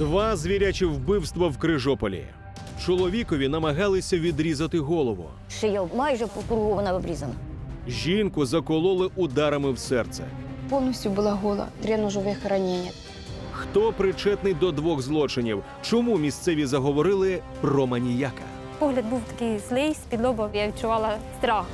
Два звірячі вбивства в Крижополі. Чоловікові намагалися відрізати голову. Шия майже по кругу вона обрізана. Жінку закололи ударами в серце. Повністю була гола, три ножових ранення. Хто причетний до двох злочинів? Чому місцеві заговорили про маніяка? Погляд був такий злий, з-під лоба я відчувала страх.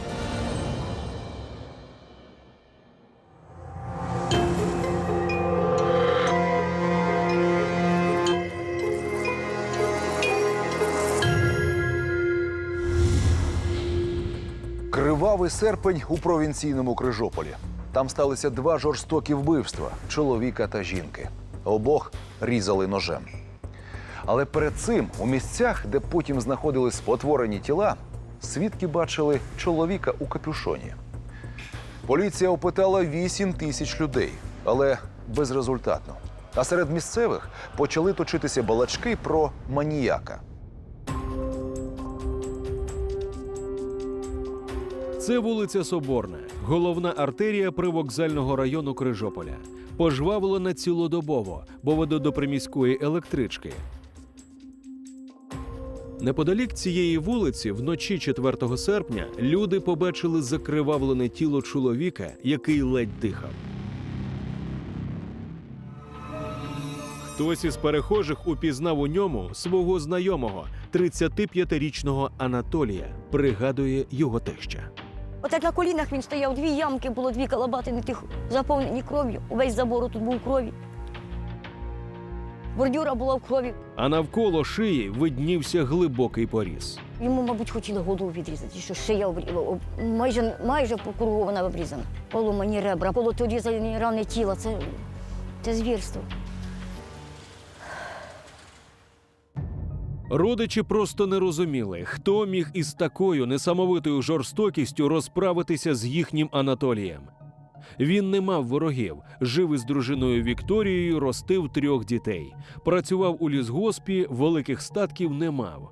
Кривавий серпень у провінційному Крижополі. Там сталися два жорстокі вбивства чоловіка та жінки. Обох різали ножем. Але перед цим у місцях, де потім знаходились спотворені тіла, свідки бачили чоловіка у капюшоні. Поліція опитала 8 тисяч людей, але безрезультатно. А серед місцевих почали точитися балачки про маніяка. Це вулиця Соборна, головна артерія привокзального району Крижополя. Пожвавлена цілодобово, бо веде до приміської електрички. Неподалік цієї вулиці, вночі 4 серпня, люди побачили закривавлене тіло чоловіка, який ледь дихав. Хтось із перехожих упізнав у ньому свого знайомого, 35-річного Анатолія, пригадує його теща. Отак на колінах він стояв, дві ямки було, дві калабатини тих заповнені кров'ю. Увесь забор тут був крові. Бордюра була в крові. а навколо шиї виднівся глибокий поріз. Йому, мабуть, хотіли голову відрізати, що шия об- майже, майже по кругу вона обрізана. Поломані ребра, полуторізані рани тіла. Це, це звірство. Родичі просто не розуміли, хто міг із такою несамовитою жорстокістю розправитися з їхнім Анатолієм. Він не мав ворогів, жив із дружиною Вікторією, ростив трьох дітей, працював у лісгоспі, великих статків не мав.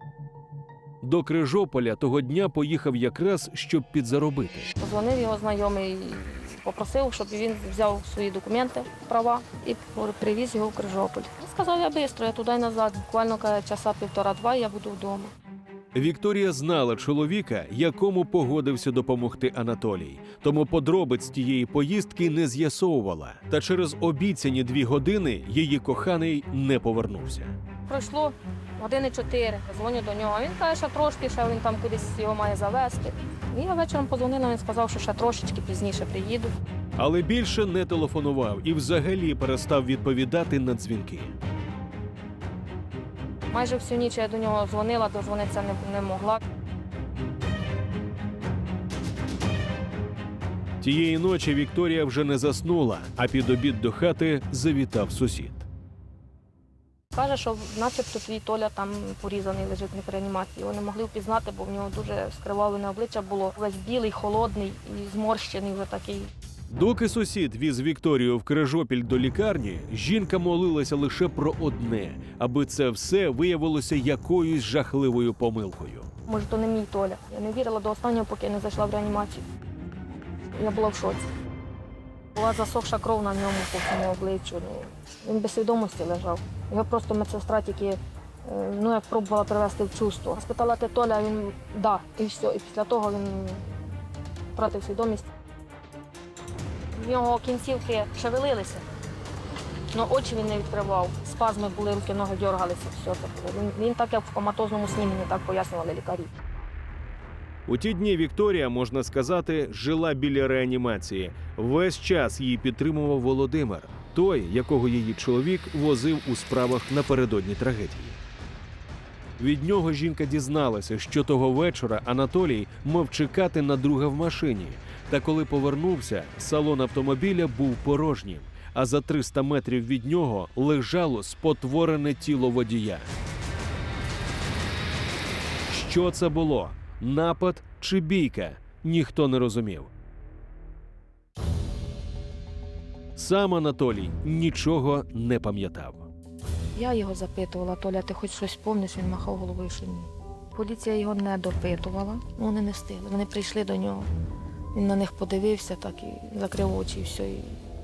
До Крижополя того дня поїхав якраз, щоб підзаробити. Позвонив його знайомий, попросив, щоб він взяв свої документи, права і привіз його в Крижополь. Сказав, я швидко, я туди й назад. Буквально каже, часа півтора-два, я буду вдома. Вікторія знала чоловіка, якому погодився допомогти Анатолій, тому подробиць тієї поїздки не з'ясовувала. Та через обіцяні дві години її коханий не повернувся. Пройшло години чотири. Дзвоню до нього. Він каже, що трошки ще він там кудись його має завести. І я вечором позвонила, він сказав, що ще трошечки пізніше приїду. Але більше не телефонував і взагалі перестав відповідати на дзвінки. Майже всю ніч я до нього дзвонила, дозвонитися не, не могла. Тієї ночі Вікторія вже не заснула, а під обід до хати завітав сусід. Каже, що начебто твій Толя там порізаний лежить в реанімації. Його не могли впізнати, бо в нього дуже скривавлене обличчя було. Весь білий, холодний і зморщений вже такий. Доки сусід віз Вікторію в Крижопіль до лікарні, жінка молилася лише про одне, аби це все виявилося якоюсь жахливою помилкою. Може, то не мій Толя. Я не вірила до останнього, поки я не зайшла в реанімацію. Я була в шоці. Була засохша кров на ньому по всьому обличчю. Ну, він без свідомості лежав. Його просто медсестра тільки е, ну, як пробувала привести в чувство. Спитала ти Толя, він да, і все. І після того він втратив свідомість. В нього кінцівки шевелилися, але очі він не відкривав. Спазми були, руки, ноги дергалися. Все було. Він, він так як в коматозному сні мені так пояснювали лікарі. У ті дні Вікторія, можна сказати, жила біля реанімації. Весь час її підтримував Володимир, той, якого її чоловік возив у справах напередодні трагедії. Від нього жінка дізналася, що того вечора Анатолій мав чекати на друга в машині. Та коли повернувся, салон автомобіля був порожнім, а за 300 метрів від нього лежало спотворене тіло водія. Що це було? Напад чи бійка? Ніхто не розумів. Сам Анатолій нічого не пам'ятав. Я його запитувала, Толя, ти хоч щось помниш? Він махав головою, що ні. Поліція його не допитувала, вони не встигли. Вони прийшли до нього. Він на них подивився, так і закрив очі, і все,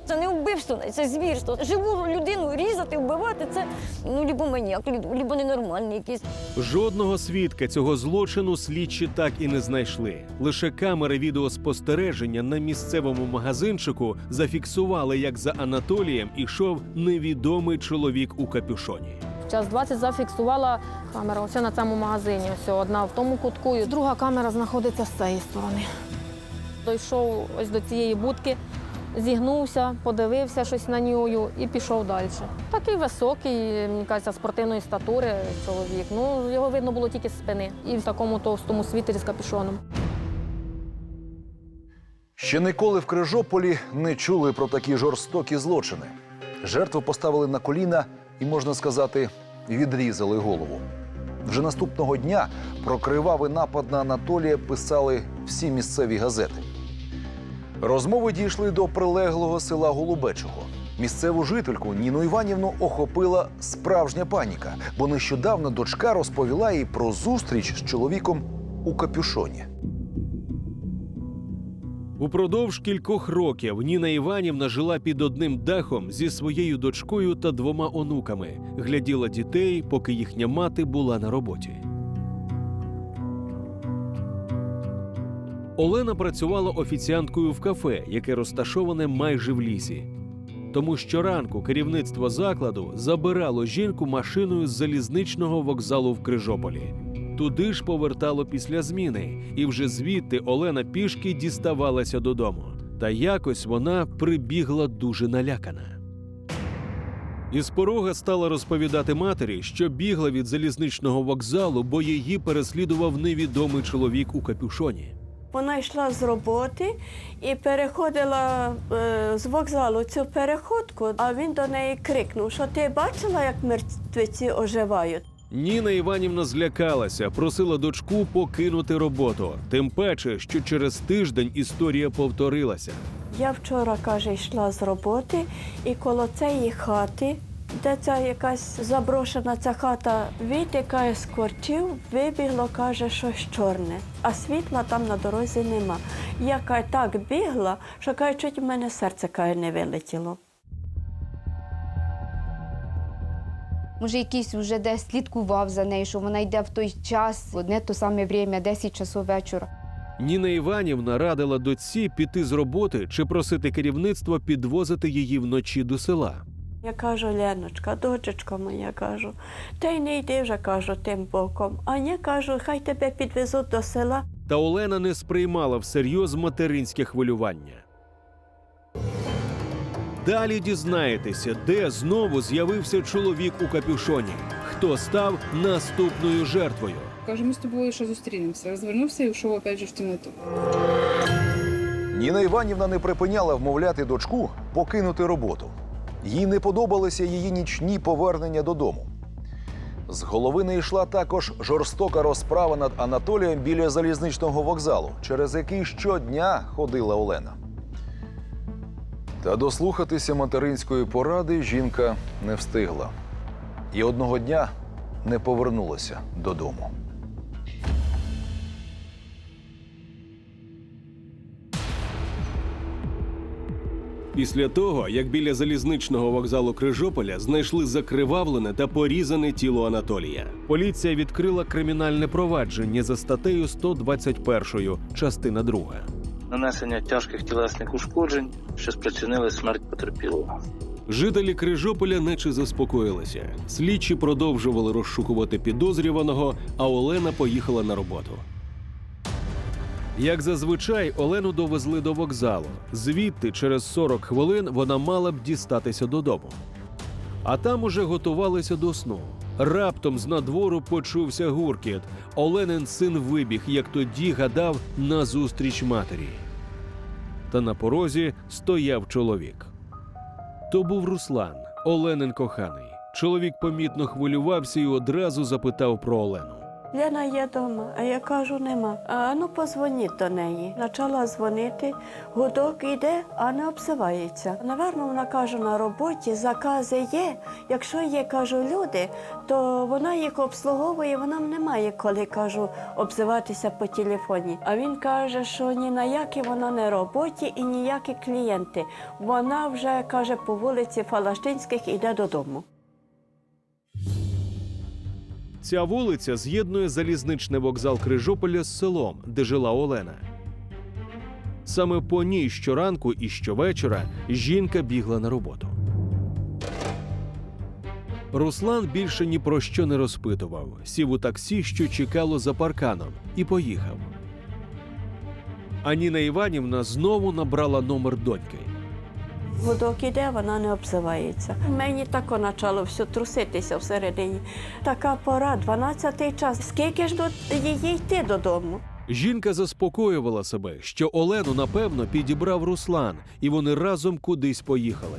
Це не вбивство, це звірство. Живу людину різати, вбивати це ну лібо маніяк, лібо- ненормальний якийсь. Жодного свідка цього злочину слідчі так і не знайшли. Лише камери відеоспостереження на місцевому магазинчику зафіксували, як за Анатолієм ішов невідомий чоловік у капюшоні. Час 20 зафіксувала камера ось на цьому магазині. Ось одна в тому кутку, і друга камера знаходиться з цієї сторони. Дійшов ось до цієї будки, зігнувся, подивився щось на нього і пішов далі. Такий високий, мені кажеться, спортивної статури чоловік. Ну, його видно було тільки з спини. І в такому товстому світері з капюшоном. Ще ніколи в Крижополі не чули про такі жорстокі злочини. Жертву поставили на коліна і, можна сказати, відрізали голову. Вже наступного дня про кривавий напад на Анатолія писали всі місцеві газети. Розмови дійшли до прилеглого села Голубечого. Місцеву жительку Ніну Іванівну охопила справжня паніка, бо нещодавно дочка розповіла їй про зустріч з чоловіком у капюшоні. Упродовж кількох років Ніна Іванівна жила під одним дахом зі своєю дочкою та двома онуками, гляділа дітей, поки їхня мати була на роботі. Олена працювала офіціанткою в кафе, яке розташоване майже в лісі. Тому щоранку керівництво закладу забирало жінку машиною з залізничного вокзалу в Крижополі. Туди ж повертало після зміни, і вже звідти Олена пішки діставалася додому. Та якось вона прибігла дуже налякана. Із порога стала розповідати матері, що бігла від залізничного вокзалу, бо її переслідував невідомий чоловік у капюшоні. Вона йшла з роботи і переходила е, з вокзалу цю переходку, а він до неї крикнув, що ти бачила, як мертвеці оживають. Ніна Іванівна злякалася, просила дочку покинути роботу. Тим паче, що через тиждень історія повторилася. Я вчора, каже, йшла з роботи, і коло цієї хати, де ця якась заброшена ця хата, витікає з корчів, вибігло, каже, щось чорне, а світла там на дорозі нема. Я каже, так бігла, що каже, чуть у мене серце каже, не вилетіло. Може, якийсь вже десь слідкував за нею, що вона йде в той час, в одне то саме время, 10 часов вечора. Ніна Іванівна радила дочці піти з роботи чи просити керівництво підвозити її вночі до села. Я кажу, Леночка, дочечко моя, кажу, та й не йди вже, кажу, тим боком. А ні, кажу, хай тебе підвезуть до села. Та Олена не сприймала всерйоз материнське хвилювання. Далі дізнаєтеся, де знову з'явився чоловік у капюшоні, хто став наступною жертвою. Каже, ми з тобою ще зустрінемося. Розвернувся і йшов опять же в темноту. Ніна Іванівна не припиняла вмовляти дочку покинути роботу. Їй не подобалися її нічні повернення додому. З голови не йшла також жорстока розправа над Анатолієм біля залізничного вокзалу, через який щодня ходила Олена. Та дослухатися материнської поради жінка не встигла. І одного дня не повернулася додому. Після того, як біля залізничного вокзалу Крижополя знайшли закривавлене та порізане тіло Анатолія, поліція відкрила кримінальне провадження за статтею 121, частина 2. нанесення тяжких тілесних ушкоджень, що спричинили смерть потерпілого. Жителі Крижополя наче заспокоїлися. Слідчі продовжували розшукувати підозрюваного, а Олена поїхала на роботу. Як зазвичай, Олену довезли до вокзалу. Звідти, через 40 хвилин, вона мала б дістатися додому. А там уже готувалися до сну. Раптом з надвору почувся гуркіт. Оленин син вибіг, як тоді гадав, на зустріч матері. Та на порозі стояв чоловік. То був Руслан, Оленин коханий. Чоловік помітно хвилювався і одразу запитав про Олену. Лена є вдома, а я кажу, нема. А ну позвоніть до неї. Почала дзвонити, гудок іде, а не обзивається. Наверно, вона каже, на роботі закази є. Якщо є, кажу, люди, то вона їх обслуговує, вона не має коли кажу обзиватися по телефоні. А він каже, що ні на які вона не роботі і ніякі клієнти. Вона вже каже по вулиці Фалаштинських іде додому. Ця вулиця з'єднує залізничний вокзал Крижополя з селом, де жила Олена. Саме по ній щоранку і щовечора жінка бігла на роботу. Руслан більше ні про що не розпитував. Сів у таксі, що чекало за парканом, і поїхав. А Ніна Іванівна знову набрала номер доньки. Гудок іде, вона не обзивається. Мені тако почало все труситися всередині. Така пора, 12-й час. Скільки ж до її йти додому? Жінка заспокоювала себе, що Олену напевно підібрав Руслан, і вони разом кудись поїхали.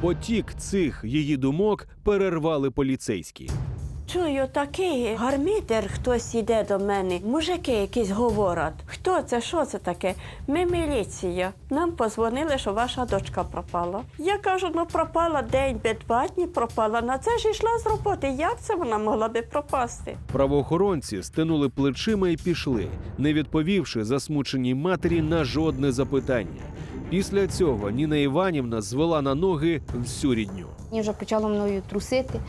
Потік цих її думок перервали поліцейські. Чую, такий гармітер хтось іде до мене. Мужики якісь говорять. Хто це? Що це таке? Ми міліція. Нам позвонили, що ваша дочка пропала. Я кажу, ну пропала день, два дні пропала. На це ж йшла з роботи. Як це вона могла би пропасти? Правоохоронці стинули плечима і пішли, не відповівши засмученій матері на жодне запитання. Після цього Ніна Іванівна звела на ноги всю рідню. Мені вже почало мною трусити.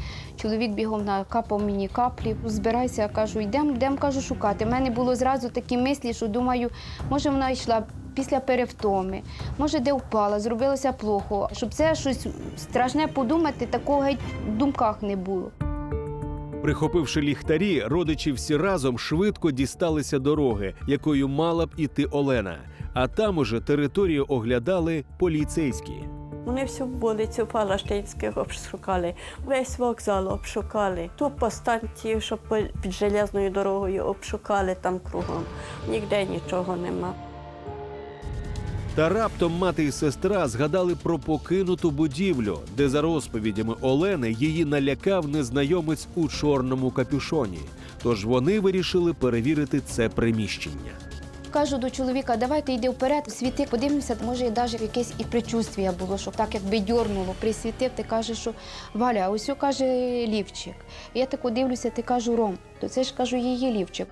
Чоловік бігом накапав мені каплі. Збирайся, я кажу, йдемо, йдемо, кажу, шукати. У мене було зразу такі мислі, що думаю, може вона йшла після перевтоми, може де впала, зробилося плохо. Щоб це щось страшне подумати, такого геть в думках не було. Прихопивши ліхтарі, родичі всі разом швидко дісталися дороги, якою мала б іти Олена. А там уже територію оглядали поліцейські. Вони всю вулицю Палаштинських обшукали, весь вокзал обшукали, ту по станцію, що під железною дорогою обшукали там кругом. Ніде нічого нема. Та раптом мати і сестра згадали про покинуту будівлю, де за розповідями Олени її налякав незнайомець у чорному капюшоні. Тож вони вирішили перевірити це приміщення. Кажу до чоловіка, давайте йди вперед, світи, подивимося, може, навіть якесь і предчувствія було, що так якби дьорнуло, присвітив, ти кажеш, що Валя, а ось каже лівчик. Я тако дивлюся, ти кажу Ром, то це ж кажу її лівчик.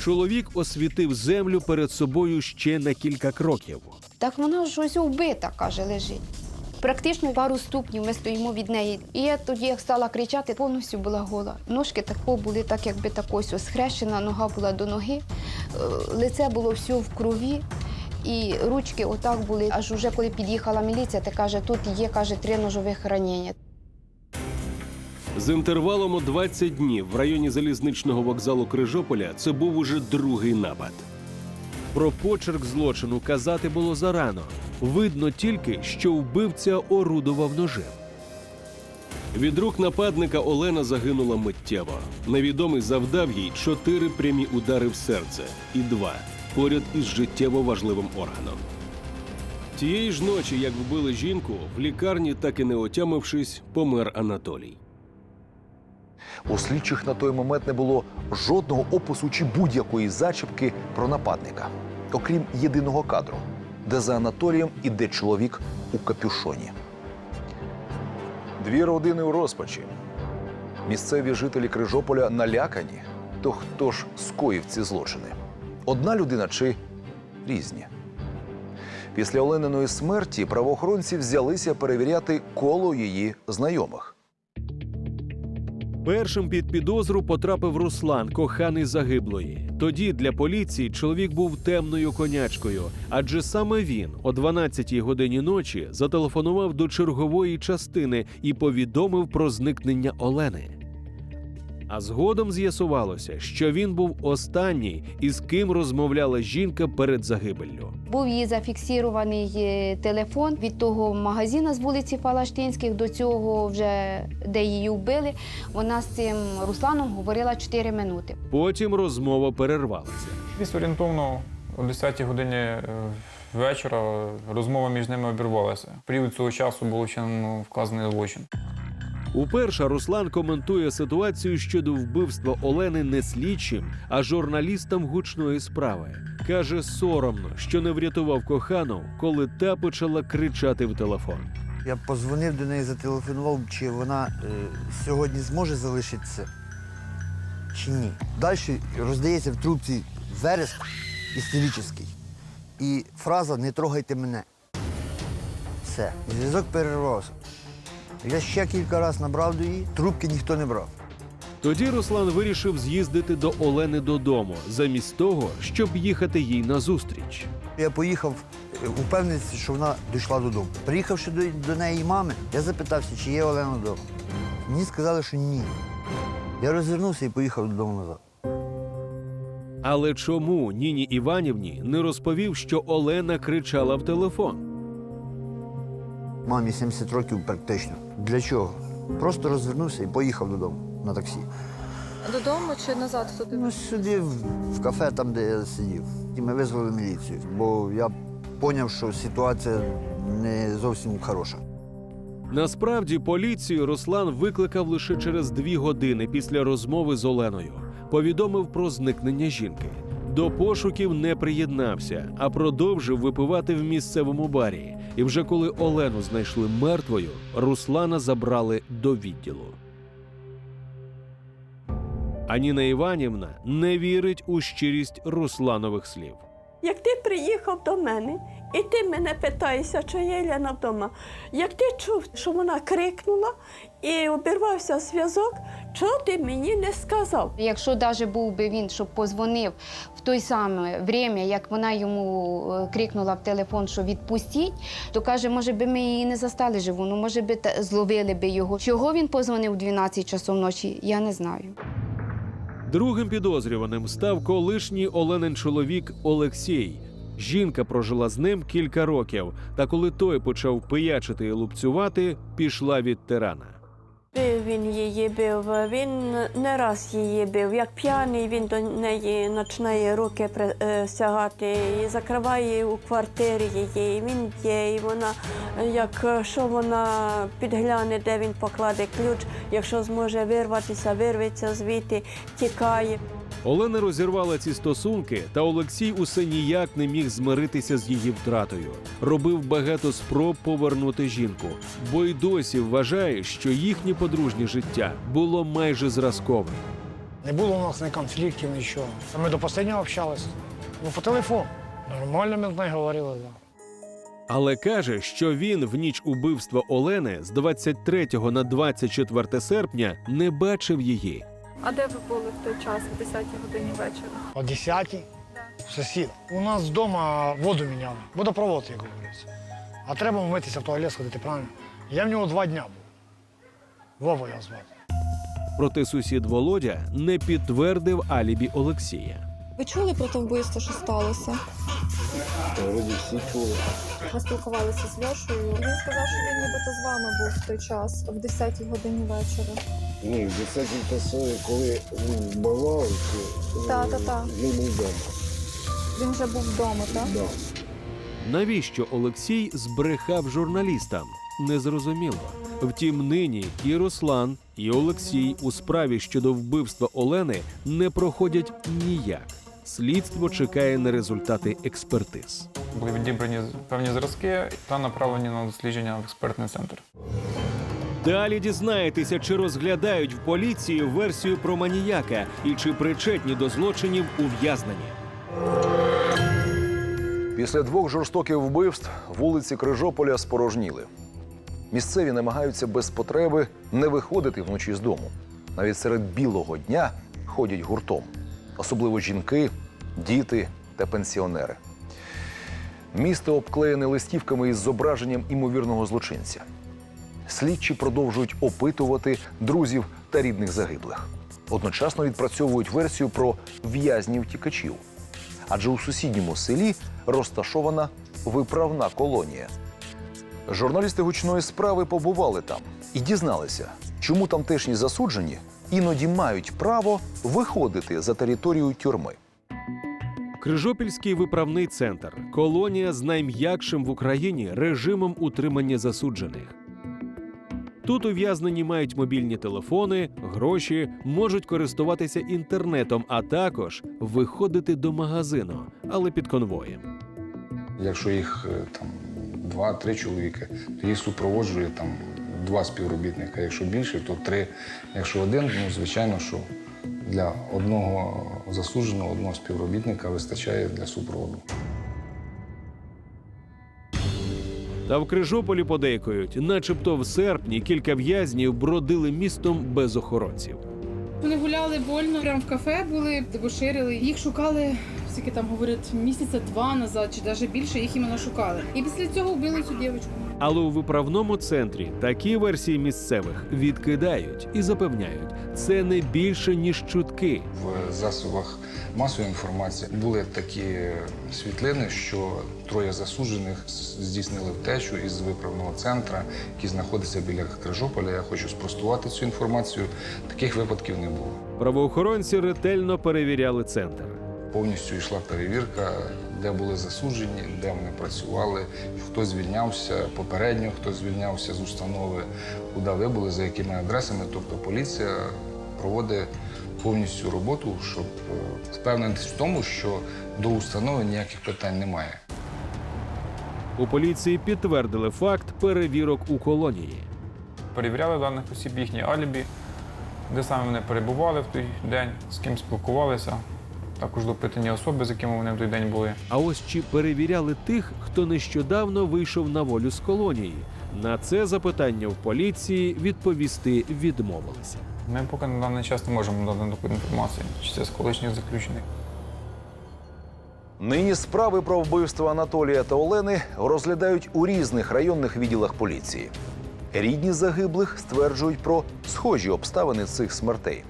Чоловік освітив землю перед собою ще на кілька кроків. Так вона ж ось вбита, каже, лежить. Практично пару ступнів ми стоїмо від неї. І я тоді, як стала кричати, повністю була гола. Ножки тако були, так якби так ось схрещена, нога була до ноги, е, лице було все в крові. І ручки отак були. Аж уже коли під'їхала міліція, ти каже, тут є каже, три ножових ранення. З інтервалом у 20 днів в районі залізничного вокзалу Крижополя це був уже другий напад. Про почерк злочину казати було зарано. Видно тільки, що вбивця орудував ножем. Від рук нападника Олена загинула миттєво. Невідомий завдав їй чотири прямі удари в серце і два поряд із життєво важливим органом. Тієї ж ночі, як вбили жінку, в лікарні, так і не отямившись, помер Анатолій. У слідчих на той момент не було жодного опису чи будь-якої зачіпки про нападника, окрім єдиного кадру, де за Анатолієм іде чоловік у капюшоні. Дві родини у розпачі. Місцеві жителі Крижополя налякані. То хто ж скоїв ці злочини? Одна людина чи різні? Після Олениної смерті правоохоронці взялися перевіряти коло її знайомих. Першим під підозру потрапив Руслан, коханий загиблої. Тоді для поліції чоловік був темною конячкою, адже саме він о 12-й годині ночі зателефонував до чергової частини і повідомив про зникнення Олени. А згодом з'ясувалося, що він був останній, із ким розмовляла жінка перед загибеллю. Був її зафіксований е, телефон від того магазину з вулиці Палаштинських до цього, вже де її вбили. Вона з цим Русланом говорила 4 минути. Потім розмова перервалася. Десь орієнтовно о 10 годині е, вечора розмова між ними обірвалася. Період цього часу було вчинено вказаний злочин. Уперше Руслан коментує ситуацію щодо вбивства Олени не слідчим, а журналістам гучної справи. Каже, соромно, що не врятував кохану, коли та почала кричати в телефон. Я позвонив до неї, зателефонував, чи вона е, сьогодні зможе залишитися, чи ні. Далі роздається в трубці вереск істеричний. І фраза Не трогайте мене. Все. Зв'язок перервався. Я ще кілька разів набрав до її, трубки ніхто не брав. Тоді Руслан вирішив з'їздити до Олени додому, замість того, щоб їхати їй назустріч. Я поїхав е, упевнитися, що вона дійшла додому. Приїхавши до, до неї мами, я запитався, чи є Олена вдома. Мені сказали, що ні. Я розвернувся і поїхав додому назад. Але чому Ніні Іванівні не розповів, що Олена кричала в телефон? Мамі 70 років практично. Для чого? Просто розвернувся і поїхав додому на таксі. Додому чи назад туди? Ну, сюди, в, в кафе, там, де я сидів. І ми визвали міліцію, бо я зрозумів, що ситуація не зовсім хороша. Насправді поліцію Руслан викликав лише через дві години після розмови з Оленою. Повідомив про зникнення жінки. До пошуків не приєднався, а продовжив випивати в місцевому барі. І вже коли Олену знайшли мертвою, Руслана забрали до відділу. Аніна Іванівна не вірить у щирість Русланових слів. Як ти приїхав до мене, і ти мене питаєшся, чи є Єляна вдома. Як ти чув, що вона крикнула і обірвався зв'язок, чого ти мені не сказав? Якщо навіть був би він, щоб позвонив в той саме время, як вона йому е, крикнула в телефон, що відпустіть, то каже, може би ми її не застали живу, ну може би зловили би його. Чого він позвонив в 12 часов ночі, я не знаю. Другим підозрюваним став колишній Оленин чоловік Олексій. Жінка прожила з ним кілька років, та коли той почав пиячити і лупцювати, пішла від тирана. Бив він її бив, він не раз її бив. Як п'яний, він до неї починає руки присягати і закриває у квартирі її. І Він є, і вона, як е, що вона підгляне, де він покладе ключ, якщо зможе вирватися, вирветься звідти, тікає. Олена розірвала ці стосунки, та Олексій усе ніяк не міг змиритися з її втратою. Робив багато спроб повернути жінку, бо й досі вважає, що їхнє подружнє життя було майже зразковим. Не було у нас ні конфліктів, нічого. Ми до останнього общалися. Ну, по телефону. Нормально ми з нею говорили. Да. Але каже, що він в ніч убивства Олени з 23 на 24 серпня не бачив її. А де ви були в той час, о 10 годині вечора? О 10 сусід. У нас вдома воду міняли, водопровод, як говориться. А треба вмитися в туалет сходити, правильно? Я в нього два дня був. Вова його звати. Проте сусід Володя не підтвердив алібі Олексія. Ви чули про те вбивство, що сталося? Вроді всі чули. Ми спілкувалися з Льошею. Він сказав, що він нібито з вами був в той час, в 10 годині вечора. Ні, в 10 часові, коли він вбивав, то е, Та-та-та. він був вдома. Він вже був вдома, так? Да. Навіщо Олексій збрехав журналістам? Незрозуміло. Втім, нині і Руслан, і Олексій у справі щодо вбивства Олени не проходять ніяк. Слідство чекає на результати експертиз. Були відібрані певні зразки та направлені на дослідження в експертний центр. Далі дізнаєтеся, чи розглядають в поліції версію про маніяка і чи причетні до злочинів ув'язнені. Після двох жорстоких вбивств вулиці Крижополя спорожніли. Місцеві намагаються без потреби не виходити вночі з дому. Навіть серед білого дня ходять гуртом, особливо жінки, діти та пенсіонери. Місто обклеєне листівками із зображенням імовірного злочинця. Слідчі продовжують опитувати друзів та рідних загиблих. Одночасно відпрацьовують версію про в'язнів тікачів. Адже у сусідньому селі розташована виправна колонія. Журналісти гучної справи побували там і дізналися, чому тамтешні засуджені іноді мають право виходити за територію тюрми. Крижопільський виправний центр колонія з найм'якшим в Україні режимом утримання засуджених. Тут ув'язнені мають мобільні телефони, гроші, можуть користуватися інтернетом, а також виходити до магазину, але під конвоєм. Якщо їх е, там два-три чоловіки, то їх супроводжує там два співробітника. Якщо більше, то три. Якщо один, ну звичайно, що для одного засудженого, одного співробітника вистачає для супроводу. Та в Крижополі подейкують, начебто в серпні кілька в'язнів бродили містом без охоронців. Вони гуляли вольно, прямо в кафе були, дебоширили. Їх шукали, скільки там говорять, місяця два назад, чи навіть більше їх іменно шукали. І після цього вбили цю дівчинку. Але у виправному центрі такі версії місцевих відкидають і запевняють, це не більше ніж чутки. В засобах масової інформації були такі світлини, що троє засуджених здійснили втечу із виправного центру, який знаходиться біля Крижополя. Я хочу спростувати цю інформацію. Таких випадків не було. Правоохоронці ретельно перевіряли центр. Повністю йшла перевірка, де були засуджені, де вони працювали, хто звільнявся попередньо, хто звільнявся з установи, куди вибули, за якими адресами. Тобто поліція проводить повністю роботу, щоб е, впевнитися в тому, що до установи ніяких питань немає. У поліції підтвердили факт перевірок у колонії. Перевіряли даних осіб їхні алібі, де саме вони перебували в той день, з ким спілкувалися. Також допитані особи, з якими вони в той день були. А ось чи перевіряли тих, хто нещодавно вийшов на волю з колонії? На це запитання в поліції відповісти відмовилися. Ми поки на даний час не можемо дати таку інформацію, чи це з колишніх заключених. Нині справи про вбивство Анатолія та Олени розглядають у різних районних відділах поліції. Рідні загиблих стверджують про схожі обставини цих смертей.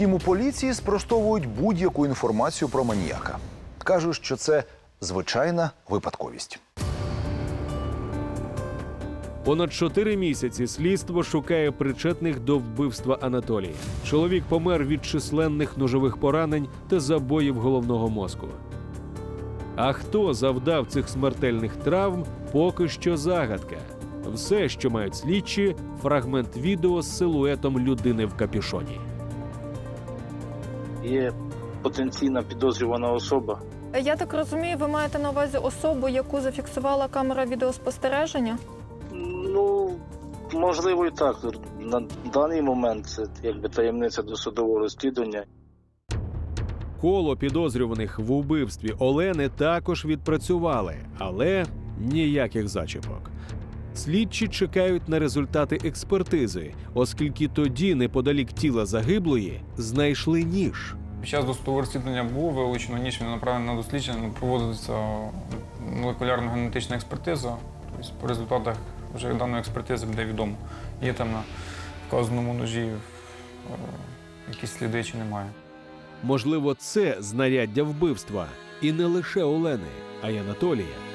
Втім, у поліції спростовують будь-яку інформацію про маніяка. Кажуть, що це звичайна випадковість. Понад чотири місяці слідство шукає причетних до вбивства Анатолія. Чоловік помер від численних ножових поранень та забоїв головного мозку. А хто завдав цих смертельних травм, поки що загадка. Все, що мають слідчі, фрагмент відео з силуетом людини в капюшоні. Є потенційна підозрювана особа. Я так розумію, ви маєте на увазі особу, яку зафіксувала камера відеоспостереження? Ну, можливо, і так. На даний момент це якби таємниця досудового розслідування. Коло підозрюваних в убивстві Олени також відпрацювали, але ніяких зачіпок. Слідчі чекають на результати експертизи, оскільки тоді, неподалік тіла загиблої, знайшли ніж. Під час досудового розслідування було вилучено ніж, він направлений на дослідження, проводиться молекулярно генетична експертиза. Тобто по результатах вже даної експертизи буде відомо, є там на вказаному ножі е, якісь сліди чи немає. Можливо, це знаряддя вбивства, і не лише Олени, а й Анатолія.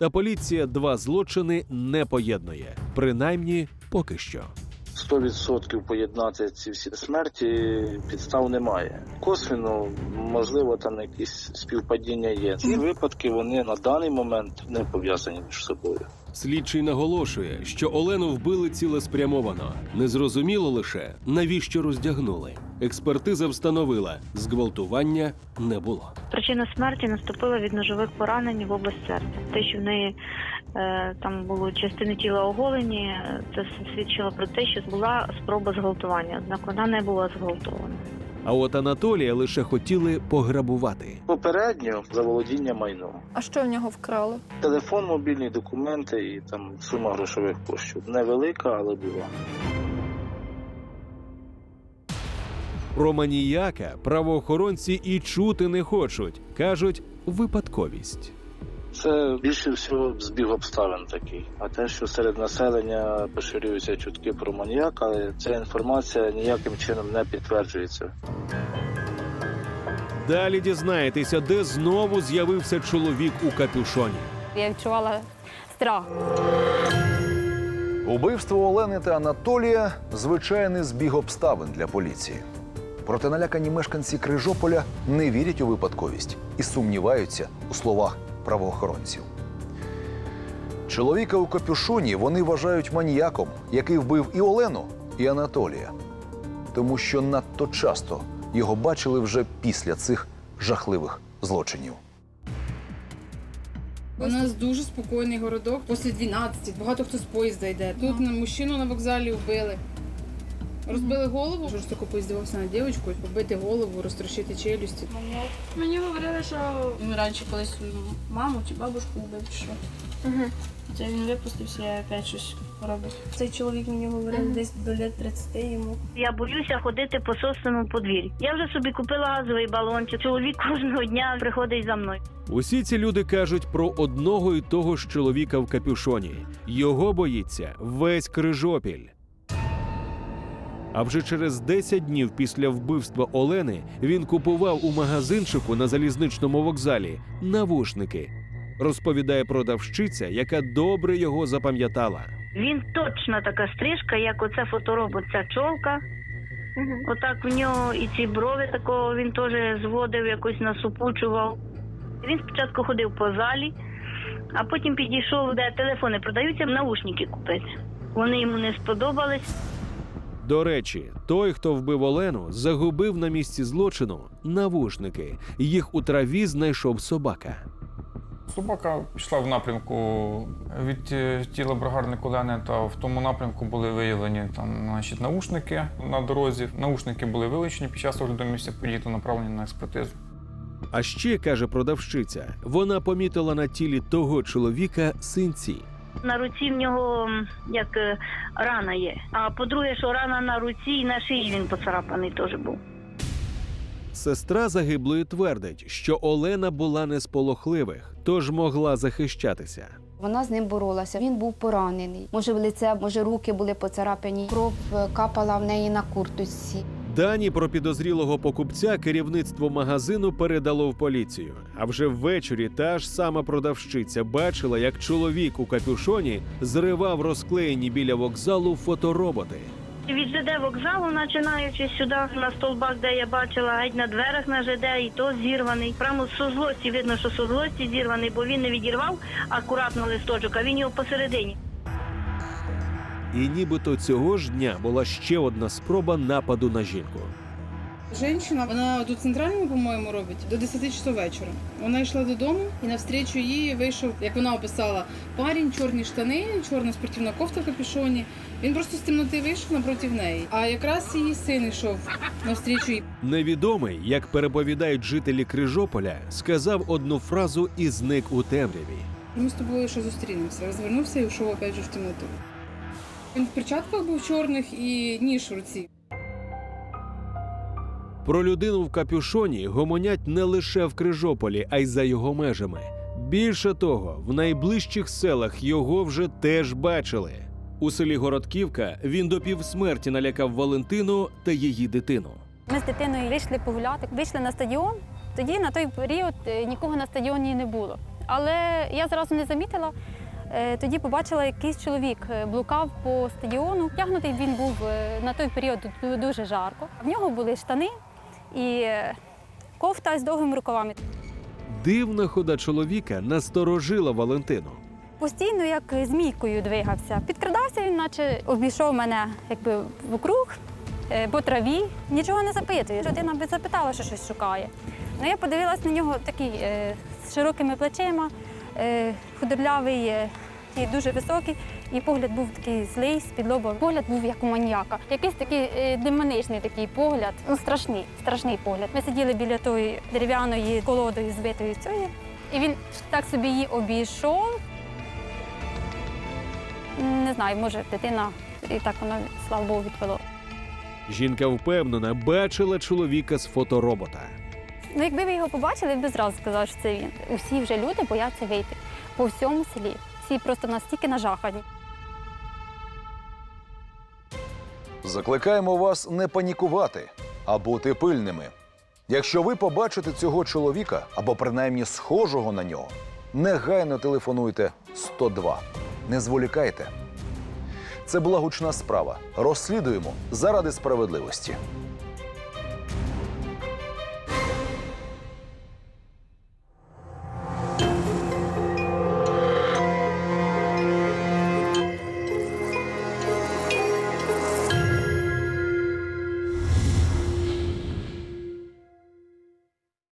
Та поліція два злочини не поєднує, принаймні поки що. 100% поєднати ці всі смерті підстав немає. Косвіно, можливо, там якісь співпадіння є. Ці випадки вони на даний момент не пов'язані між собою. Слідчий наголошує, що Олену вбили цілеспрямовано. Незрозуміло лише навіщо роздягнули. Експертиза встановила, зґвалтування не було. Причина смерті наступила від ножових поранень в область серця. Те, що в неї там були частини тіла оголені, е, це свідчило про те, що була спроба зґвалтування, однак вона не була зґвалтована. А от Анатолія лише хотіли пограбувати. Попередньо заволодіння майном. А що в нього вкрали? Телефон, мобільні документи і там сума грошових коштів. Невелика, але була. Про маніяка правоохоронці і чути не хочуть. кажуть, випадковість. Це більше всього збіг обставин такий. А те, що серед населення поширюються чутки про маніяка, але ця інформація ніяким чином не підтверджується. Далі дізнаєтеся, де знову з'явився чоловік у капюшоні. Я відчувала страх. Убивство Олени та Анатолія звичайний збіг обставин для поліції. Проте налякані мешканці Крижополя не вірять у випадковість і сумніваються у словах правоохоронців. Чоловіка у капюшоні вони вважають маніяком, який вбив і Олену, і Анатолія. Тому що надто часто його бачили вже після цих жахливих злочинів. У нас дуже спокійний городок. Після 12 багато хто з поїзда йде. Тут на мужчину на вокзалі вбили. Розбили голову, жорстоко поїздивався на дівчинку, побити голову, розтрощити челюсті. Мені говорили, що він раніше колись свою маму чи бабушку вбив, чи що. Це він випустився, я опять щось робить. Цей чоловік мені говорив десь до літ 30 йому. Я боюся ходити по собственному подвір'ю. Я вже собі купила газовий балончик. Чоловік кожного дня приходить за мною. Усі ці люди кажуть про одного і того ж чоловіка в капюшоні. Його боїться весь Крижопіль. А вже через 10 днів після вбивства Олени він купував у магазинчику на залізничному вокзалі навушники. Розповідає продавщиця, яка добре його запам'ятала. Він точно така стрижка, як оце фоторобот, ця чолка. Отак в нього і ці брови такого він теж зводив, якось насупучував. Він спочатку ходив по залі, а потім підійшов, де телефони продаються, наушники купити. Вони йому не сподобались. До речі, той, хто вбив Олену, загубив на місці злочину навушники. Їх у траві знайшов собака. Собака пішла в напрямку від е, тіла бригарника Олени, та в тому напрямку були виявлені там, значить, наушники на дорозі. Наушники були вилучені під час огляду місця події та направлені на експертизу. А ще каже продавщиця, вона помітила на тілі того чоловіка синці. На руці в нього як е, рана є. А по-друге, що рана на руці і на шиї він поцарапаний теж був. Сестра загиблої твердить, що Олена була не з полохливих, тож могла захищатися. Вона з ним боролася. Він був поранений. Може, в лице, може, руки були поцарапані. Кров е, капала в неї на курточці. Дані про підозрілого покупця керівництво магазину передало в поліцію. А вже ввечері та ж сама продавщиця бачила, як чоловік у капюшоні зривав розклеєні біля вокзалу фотороботи. Від ЖД вокзалу, починаючи сюди на столбах, де я бачила, геть на дверях на ЖД, і то зірваний. Прямо з злості видно, що з злості зірваний, бо він не відірвав акуратно листочок, а він його посередині. І нібито цього ж дня була ще одна спроба нападу на жінку. Женщина, вона до центрального, по-моєму, робить до 10 часов вечора. Вона йшла додому і навстрічу їй вийшов, як вона описала, парень, чорні штани, чорна спортивна кофта в капюшоні. Він просто з темноти вийшов напроти неї. А якраз її син йшов навстрічу їй. Невідомий, як переповідають жителі Крижополя, сказав одну фразу і зник у темряві. Ми з тобою ще зустрінемося. Розвернувся і йшов опять же в темноту. Він в перчатках був чорних і ніж в руці. Про людину в капюшоні гомонять не лише в Крижополі, а й за його межами. Більше того, в найближчих селах його вже теж бачили. У селі Городківка він до півсмерті налякав Валентину та її дитину. Ми з дитиною вийшли погуляти, вийшли на стадіон. Тоді на той період е, нікого на стадіоні не було. Але я зразу не замітила. Е, Тоді побачила, якийсь чоловік е, блукав по стадіону. Втягнутий він був е, на той період дуже жарко. В нього були штани і кофта з довгими рукавами. Дивна хода чоловіка насторожила Валентину. Постійно як змійкою двигався. Підкрадався він, наче обійшов мене якби вокруг, е, по траві. Нічого не запитує. Людина би запитала, що щось шукає. Ну, я подивилась на нього такий з широкими плечима, худорлявий е, і дуже високий. І погляд був такий злий, з-під лоба. Погляд був як у маніяка. Якийсь такий е, демоничний такий погляд. Ну, страшний, страшний погляд. Ми сиділи біля тої дерев'яної колодою збитої цієї. І він так собі її обійшов, не знаю, може, дитина і так воно, слава Богу, відвело. Жінка впевнена, бачила чоловіка з фоторобота. Ну, якби ви його побачили, ви б зразу сказали, що це він. Усі вже люди бояться вийти по всьому селі. Всі просто настільки нажахані. Закликаємо вас не панікувати, а бути пильними. Якщо ви побачите цього чоловіка або принаймні схожого на нього, негайно телефонуйте 102. Не зволікайте. Це була гучна справа. Розслідуємо заради справедливості.